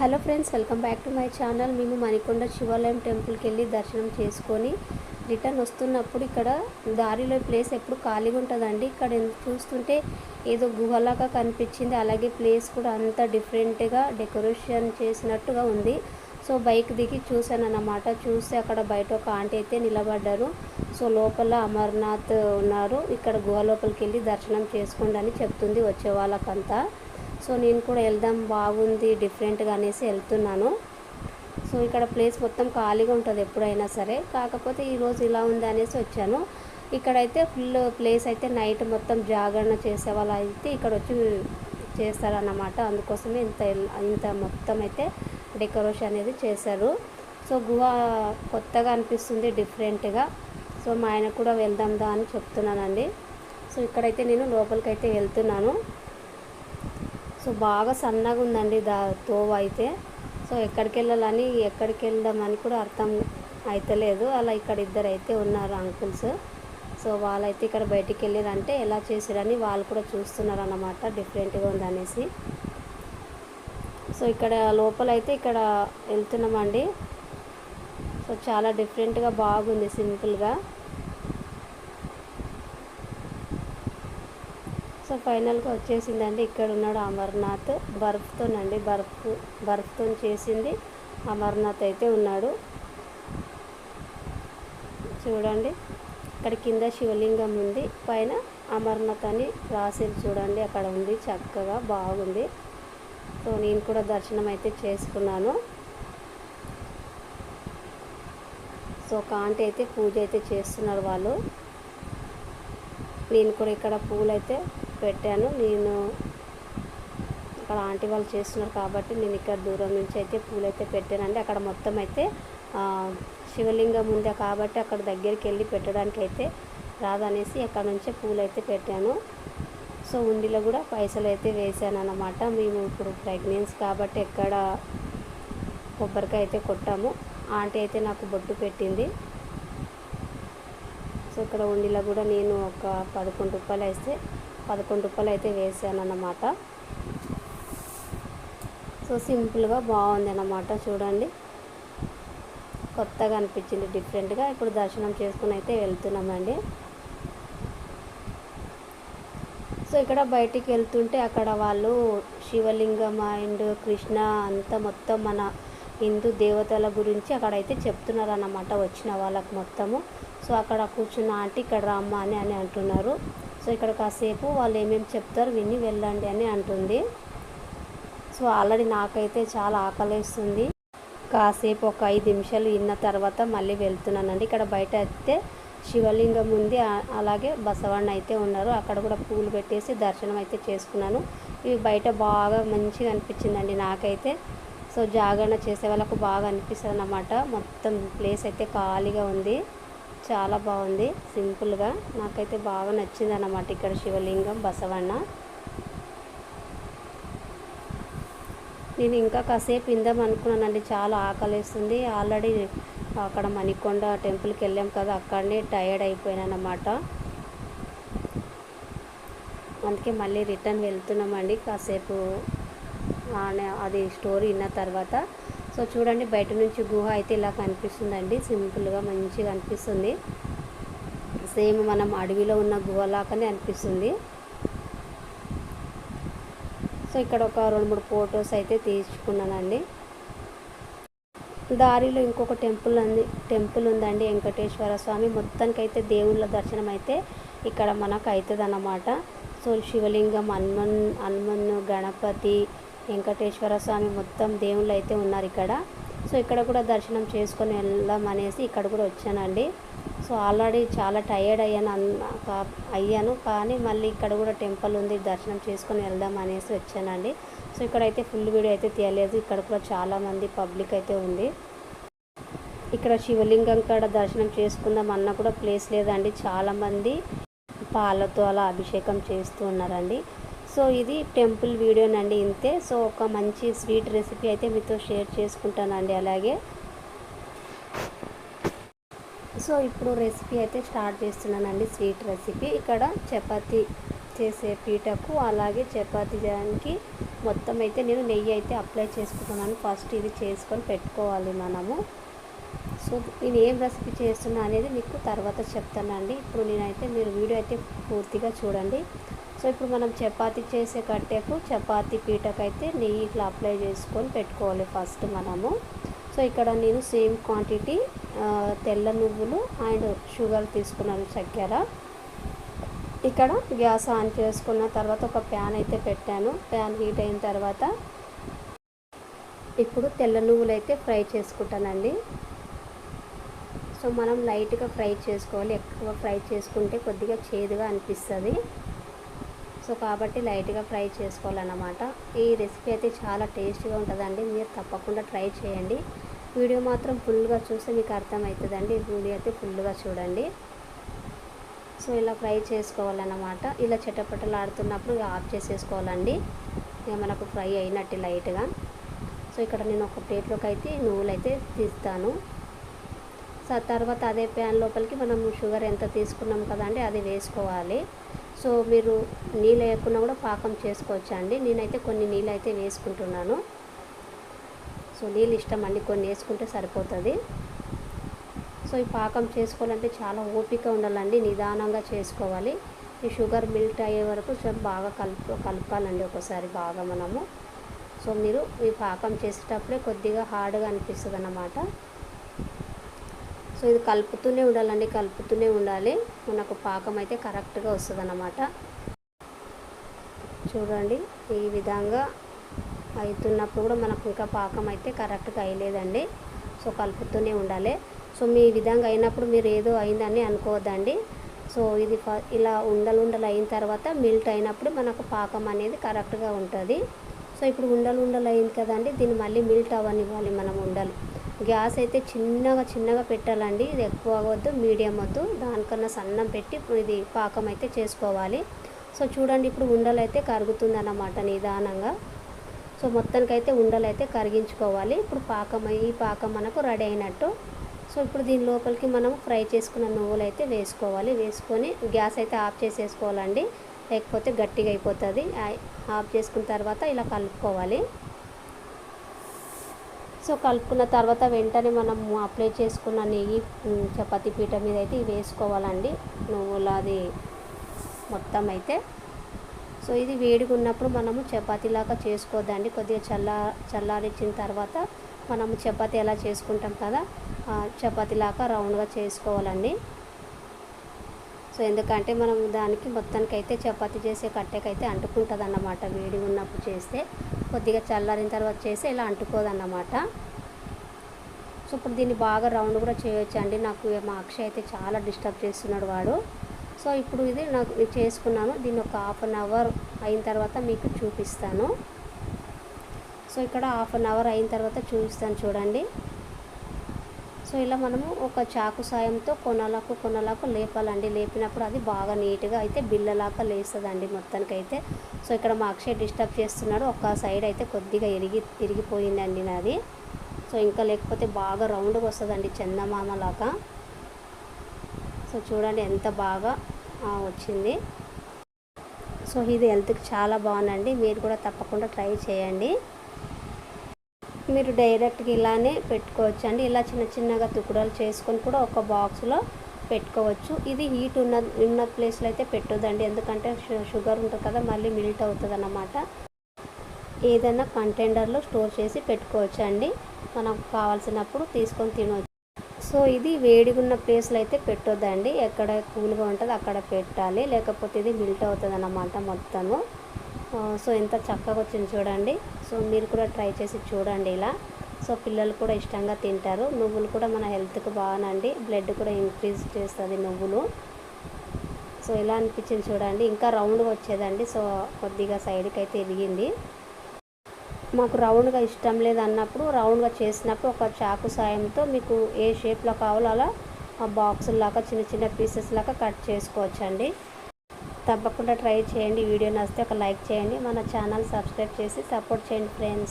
Hello friends welcome back to my channel. మేము మణికొండ శివాలయం టెంపుల్కి వెళ్ళి దర్శనం చేసుకొని రిటర్న్ వస్తున్నప్పుడు ఇక్కడ దారిలో ప్లేస్ ఎప్పుడు ఖాళీగా ఉంటుందండి. ఇక్కడ చూస్తుంటే ఏదో గుహలాగా కనిపించింది. అలాగే ప్లేస్ కూడా అంత డిఫరెంట్గా డెకరేషన్ చేసినట్టుగా ఉంది. సో బైక్ దిగి చూశాను అన్నమాట చూస్తే అక్కడ బయట ఒక ఆంటీ అయితే నిలబడ్డారు. సో లోపల అమర్నాథ్ ఉన్నారు. ఇక్కడ గుహ లోపలికి వెళ్ళి దర్శనం చేసుకోండి అని చెప్తుంది వచ్చే వాళ్ళకంతా. సో నేను కూడా వెళ్దాం బాగుంది డిఫరెంట్గా అనేసి వెళ్తున్నాను. సో ఇక్కడ ప్లేస్ మొత్తం ఖాళీగా ఉంటుంది ఎప్పుడైనా సరే. కాకపోతే ఈరోజు ఇలా ఉంది అనేసి వచ్చాను. ఇక్కడైతే ఫుల్ ప్లేస్ అయితే నైట్ మొత్తం జాగరణ చేసే వాళ్ళు అయితే ఇక్కడ వచ్చి చేస్తారన్నమాట. అందుకోసమే ఇంత ఇంత మొత్తం అయితే డెకరేషన్ అనేది చేశారు. సో గుహ కొత్తగా అనిపిస్తుంది డిఫరెంట్గా. సో మా ఆయన కూడా వెళ్దాం దా అని చెప్తున్నానండి. సో ఇక్కడైతే నేను లోపలికి అయితే వెళ్తున్నాను. సో బాగా సన్నగా ఉందండి దా తోవ అయితే. సో ఎక్కడికి వెళ్ళాలని ఎక్కడికి వెళ్దామని కూడా అర్థం అయితలేదు. అలా ఇక్కడ ఇద్దరు అయితే ఉన్నారు అంకుల్స్. సో వాళ్ళైతే ఇక్కడ బయటికి వెళ్ళారంటే ఎలా చేసారని వాళ్ళు కూడా చూస్తున్నారు అన్నమాట డిఫరెంట్గా ఉందనేసి. సో ఇక్కడ లోపల అయితే ఇక్కడ వెళ్తున్నామండి. సో చాలా డిఫరెంట్గా బాగుంది సింపుల్గా. సో ఫైనల్గా వచ్చేసిందండి. ఇక్కడ ఉన్నాడు అమర్నాథ్. బర్ఫ్తోనండి బర్ఫ్ బర్ఫ్తో చేసింది. అమర్నాథ్ అయితే ఉన్నాడు. చూడండి ఇక్కడ కింద శివలింగం ఉంది. పైన అమర్నాథ్ అని రాసి చూడండి అక్కడ ఉంది. చక్కగా బాగుంది. సో నేను కూడా దర్శనం అయితే చేసుకున్నాను. సో కాంటి అయితే పూజ అయితే చేస్తున్నారు వాళ్ళు. నేను కూడా ఇక్కడ పూలైతే పెట్టాను. నేను అక్కడ ఆంటీ వాళ్ళు చేస్తున్నారు కాబట్టి నేను ఇక్కడ దూరం నుంచి అయితే పూలు అయితే పెట్టానండి. అక్కడ మొత్తం అయితే శివలింగం ఉంది కాబట్టి అక్కడ దగ్గరికి వెళ్ళి పెట్టడానికి అయితే రాదనేసి అక్కడ నుంచే పూలు అయితే పెట్టాను. సో ఉండిలో కూడా పైసలు అయితే వేసాను అనమాట మేము ఇప్పుడు ప్రెగ్నెన్సీ కాబట్టి ఎక్కడ కొబ్బరికాయ అయితే కొట్టాము. ఆంటీ అయితే నాకు బొట్టు పెట్టింది. సో ఇక్కడ ఉండిలో కూడా నేను ఒక పదకొండు రూపాయలు వేస్తే పదకొండు రూపాయలు అయితే వేసాను అన్నమాట సో సింపుల్గా బాగుంది అన్నమాట చూడండి. కొత్తగా అనిపించింది డిఫరెంట్గా. ఇప్పుడు దర్శనం చేసుకుని అయితే వెళ్తున్నామండి. సో ఇక్కడ బయటికి వెళ్తుంటే అక్కడ వాళ్ళు శివలింగం అండ్ కృష్ణ అంతా మొత్తం మన హిందూ దేవతల గురించి అక్కడైతే చెప్తున్నారు అన్నమాట వచ్చిన వాళ్ళకి మొత్తము. సో అక్కడ కూర్చున్న ఆంటీ ఇక్కడ రామ్మ అని అని అంటున్నారు. సో ఇక్కడ కాసేపు వాళ్ళు ఏమేమి చెప్తారు విని వెళ్ళండి అని అంటుంది. సో ఆల్రెడీ నాకైతే చాలా ఆకలిస్తుంది. కాసేపు ఒక ఐదు నిమిషాలు విన్న తర్వాత మళ్ళీ వెళ్తున్నానండి. ఇక్కడ బయట అయితే శివలింగం ఉంది. అలాగే బసవಣ್ణ అయితే ఉన్నారు. అక్కడ కూడా పూలు పెట్టేసి దర్శనం అయితే చేసుకున్నాను. ఇవి బయట బాగా మంచిగా అనిపించిందండి నాకైతే. సో జాగరణ చేసే వాళ్ళకు బాగా అనిపిస్తుంది అన్నమాట మొత్తం ప్లేస్ అయితే ఖాళీగా ఉంది. చాలా బాగుంది. సింపుల్గా నాకైతే బాగా నచ్చింది అన్నమాట ఇక్కడ శివలింగం బసవన్న. నేను ఇంకా కాసేపు ఇందాం అనుకున్నానండి. చాలా ఆకలిస్తుంది. ఆల్రెడీ అక్కడ మణికొండ టెంపుల్కి వెళ్ళాం కదా అక్కడనే టైర్డ్ అయిపోయానన్నమాట. అందుకే మళ్ళీ రిటర్న్ వెళ్తున్నామండి. కాసేపు అది స్టోరీ విన్న తర్వాత సో చూడండి బయట నుంచి గుహ అయితే ఇలా కనిపిస్తుందండి. సింపుల్గా మంచిగా అనిపిస్తుంది. సేమ్ మనం అడవిలో ఉన్న గుహలాగానే అనిపిస్తుంది. సో ఇక్కడ ఒక రెండు మూడు ఫొటోస్ అయితే తీసుకున్నానండి. దారిలో ఇంకొక టెంపుల్ ఉంది టెంపుల్ ఉందండి వెంకటేశ్వర స్వామి. మొత్తానికైతే దేవుళ్ళ దర్శనం అయితే ఇక్కడ మనకు అవుతుంది అన్నమాట సో శివలింగం హనుమన్ హనుమన్ గణపతి వెంకటేశ్వర స్వామి మొత్తం దేవుళ్ళు అయితే ఉన్నారు ఇక్కడ. సో ఇక్కడ కూడా దర్శనం చేసుకొని వెళ్దాం అనేసి ఇక్కడ కూడా వచ్చానండి. సో ఆల్రెడీ చాలా టయర్డ్ అయ్యాను అన్- అయ్యాను కానీ మళ్ళీ ఇక్కడ కూడా టెంపుల్ ఉంది దర్శనం చేసుకొని వెళ్దాం అనేసి వచ్చానండి. సో ఇక్కడైతే ఫుల్ వీడియో అయితే తీయలేదు ఇక్కడ కూడా చాలామంది పబ్లిక్ అయితే ఉంది. ఇక్కడ శివలింగం కాడ దర్శనం చేసుకుందాం అన్న కూడా ప్లేస్ లేదండి. చాలామంది పాలతో అలా అభిషేకం చేస్తూ ఉన్నారండి. సో ఇది టెంపుల్ వీడియోనండి ఇంతే. సో ఒక మంచి స్వీట్ రెసిపీ అయితే మీతో షేర్ చేసుకుంటానండి అలాగే. సో ఇప్పుడు రెసిపీ అయితే స్టార్ట్ చేస్తున్నానండి స్వీట్ రెసిపీ. ఇక్కడ చపాతి చేసే పీటకు అలాగే చపాతీ చేయడానికి మొత్తం అయితే నేను నెయ్యి అయితే అప్లై చేసుకుంటున్నాను. ఫస్ట్ ఇది చేసుకొని పెట్టుకోవాలి మనము. సో నేను ఏం రెసిపీ చేస్తున్నా అనేది మీకు తర్వాత చెప్తానండి. ఇప్పుడు నేనైతే మీరు వీడియో అయితే పూర్తిగా చూడండి. సో ఇప్పుడు మనం చపాతి చేసే కట్టెకు చపాతి పీటకైతే నెయ్యి ఇట్లా అప్లై చేసుకొని పెట్టుకోవాలి ఫస్ట్ మనము. సో ఇక్కడ నేను సేమ్ క్వాంటిటీ తెల్ల నువ్వులు అండ్ షుగర్ తీసుకున్నాను చక్కెర. ఇక్కడ గ్యాస్ ఆన్ చేసుకున్న తర్వాత ఒక ప్యాన్ అయితే పెట్టాను. ప్యాన్ హీట్ అయిన తర్వాత ఇప్పుడు తెల్ల నువ్వులు అయితే ఫ్రై చేసుకుంటానండి. సో మనం లైట్గా ఫ్రై చేసుకోవాలి. ఎక్కువ ఫ్రై చేసుకుంటే కొద్దిగా చేదుగా అనిపిస్తుంది. సో కాబట్టి లైట్గా ఫ్రై చేసుకోవాలన్నమాట. ఈ రెసిపీ అయితే చాలా టేస్ట్గా ఉంటుందండి. మీరు తప్పకుండా ట్రై చేయండి. వీడియో మాత్రం ఫుల్గా చూస్తే మీకు అర్థమవుతుందండి. వీడియో అయితే ఫుల్గా చూడండి. సో ఇలా ఫ్రై చేసుకోవాలన్నమాట. ఇలా చెట్టపట్టలు ఆడుతున్నప్పుడు ఆఫ్ చేసేసుకోవాలండి. ఇక మనకు ఫ్రై అయినట్టు లైట్గా. సో ఇక్కడ నేను ఒక ప్లేట్లోకి అయితే నువ్వులు అయితే తీస్తాను. సో తర్వాత అదే ప్యాన్ లోపలికి మనం షుగర్ ఎంత తీసుకున్నాం కదండి అది వేసుకోవాలి. సో మీరు నీళ్ళు వేయకుండా కూడా పాకం చేసుకోవచ్చు అండి? నేనైతే కొన్ని నీళ్ళు అయితే వేసుకుంటున్నాను. సో నీళ్ళు ఇష్టం అండి కొన్ని వేసుకుంటే సరిపోతుంది. సో ఈ పాకం చేసుకోవాలంటే చాలా ఓపిక ఉండాలండి నిదానంగా చేసుకోవాలి. ఈ షుగర్ మిల్ట్ అయ్యే వరకు బాగా కలుపు కలపాలండి ఒకసారి బాగా మనము. సో మీరు ఈ పాకం చేసేటప్పుడే కొద్దిగా హార్డ్గా అనిపిస్తుంది అన్నమాట సో ఇది కలుపుతూనే ఉండాలండి కలుపుతూనే ఉండాలి. మనకు పాకం అయితే కరెక్ట్గా వస్తుంది అన్నమాట చూడండి ఈ విధంగా అవుతున్నప్పుడు కూడా మనకు ఇంకా పాకం అయితే కరెక్ట్గా అయ్యలేదండి సో కలుపుతూనే ఉండాలి. సో మీ విధంగా అయినప్పుడు మీరు ఏదో అయిందని అనుకోవద్దండి. సో ఇది ఇలా ఉండలు ఉండలు అయిన తర్వాత మిల్ట్ అయినప్పుడు మనకు పాకం అనేది కరెక్ట్గా ఉంటుంది. సో ఇప్పుడు ఉండలు ఉండలు అయింది కదండి దీన్ని మళ్ళీ మిల్ట్ అవ్వనివ్వాలి మనం ఉండలు. గ్యాస్ అయితే చిన్నగా చిన్నగా పెట్టాలండి ఇది ఎక్కువ వద్దు మీడియం వద్దు దానికన్నా సన్నం పెట్టి ఇది పాకం అయితే చేసుకోవాలి. సో చూడండి ఇప్పుడు ఉండలు అయితే కరుగుతుంది అన్నమాట నిదానంగా. సో మొత్తానికైతే ఉండలు అయితే కరిగించుకోవాలి. ఇప్పుడు పాకం ఈ పాకం మనకు రెడీ అయినట్టు. సో ఇప్పుడు దీని లోపలికి మనం ఫ్రై చేసుకున్న నువ్వులు అయితే వేసుకోవాలి. వేసుకొని గ్యాస్ అయితే ఆఫ్ చేసేసుకోవాలండి. లేకపోతే గట్టిగా అయిపోతుంది. ఆఫ్ చేసుకున్న తర్వాత ఇలా కలుపుకోవాలి. సో కలుపుకున్న తర్వాత వెంటనే మనం అప్లై చేసుకున్న నెయ్యి చపాతీ పీట మీద అయితే వేసుకోవాలండి. నువ్వులది మొత్తం అయితే. సో ఇది వేడిగా ఉన్నప్పుడు మనము చపాతీలాగా చేసుకోవద్దండి. కొద్దిగా చల్లా చల్లారిచ్చిన తర్వాత మనము చపాతీ ఎలా చేసుకుంటాం కదా చపాతీలాగా రౌండ్గా చేసుకోవాలండి. సో ఎందుకంటే మనం దానికి మొత్తానికి అయితే చపాతి చేసే కట్టెకైతే అంటుకుంటుంది అన్నమాట వేడిగా ఉన్నప్పుడు చేస్తే కొద్దిగా చల్లారిన తర్వాత చేస్తే ఇలా అంటుకోదన్నమాట. సో ఇప్పుడు దీన్ని బాగా రౌండ్ కూడా చేయొచ్చండి. నాకు మా అక్షయ్ అయితే చాలా డిస్టర్బ్ చేస్తున్నాడు వాడు. సో ఇప్పుడు ఇది నాకు చేసుకున్నాను. దీన్ని ఒక హాఫ్ అన్ అవర్ అయిన తర్వాత మీకు చూపిస్తాను. సో ఇక్కడ హాఫ్ అన్ అవర్ అయిన తర్వాత చూపిస్తాను చూడండి. సో ఇలా మనము ఒక చాకు సాయంతో కొనలకు కొనలకు లేపాలండి. లేపినప్పుడు అది బాగా నీట్గా అయితే బిల్లలాగా లేస్తుందండి మొత్తానికి అయితే సో ఇక్కడ మా అక్షయ్ డిస్టర్బ్ చేస్తున్నాడు. ఒక సైడ్ అయితే కొద్దిగా ఇరిగి ఇరిగిపోయిందండి నాది. సో ఇంకా లేకపోతే బాగా రౌండ్గా వస్తుందండి చందమామలాగా. సో చూడండి ఎంత బాగా వచ్చింది. సో ఇది హెల్త్కి చాలా బాగుందండి. మీరు కూడా తప్పకుండా ట్రై చేయండి. మీరు డైరెక్ట్గా ఇలానే పెట్టుకోవచ్చు అండి ఇలా చిన్న చిన్నగా తుకుడలు చేసుకొని కూడా ఒక బాక్స్లో పెట్టుకోవచ్చు. ఇది హీట్ ఉన్న ఉన్న ప్లేస్లో అయితే పెట్టొద్దండి. ఎందుకంటే షుగర్ ఉంటుంది కదా మళ్ళీ మిల్ట్ అవుతుంది అన్నమాట ఏదైనా కంటైనర్లో స్టోర్ చేసి పెట్టుకోవచ్చు అండి మనకు కావాల్సినప్పుడు తీసుకొని తినవచ్చు సో ఇది వేడిగా ఉన్న ప్లేస్లో అయితే పెట్టొద్దండి. ఎక్కడ కూల్గా ఉంటుంది అక్కడ పెట్టాలి. లేకపోతే ఇది మిల్ట్ అవుతుంది అన్నమాట మొత్తము. సో ఎంత చక్కగా వచ్చింది చూడండి. సో మీరు కూడా ట్రై చేసి చూడండి ఇలా. సో పిల్లలు కూడా ఇష్టంగా తింటారు. నువ్వులు కూడా మన హెల్త్కి బాగానండి. బ్లడ్ కూడా ఇంక్రీజ్ చేస్తుంది నువ్వులు. సో ఇలా అనిపించింది చూడండి. ఇంకా రౌండ్గా వచ్చేదండి. సో కొద్దిగా సైడ్కి అయితే ఎదిగింది. మాకు రౌండ్గా ఇష్టం లేదన్నప్పుడు రౌండ్గా చేసినప్పుడు ఒక చాకు సాయంతో మీకు ఏ షేప్లో కావాలో అలా ఆ బాక్సుల్లాగా చిన్న చిన్న పీసెస్ లాగా కట్ చేసుకోవచ్చండి. తప్పకుండా ట్రై చేయండి. వీడియో నచ్చితే ఒక లైక్ చేయండి. మన ఛానల్ సబ్స్క్రైబ్ చేసి సపోర్ట్ చేయండి ఫ్రెండ్స్.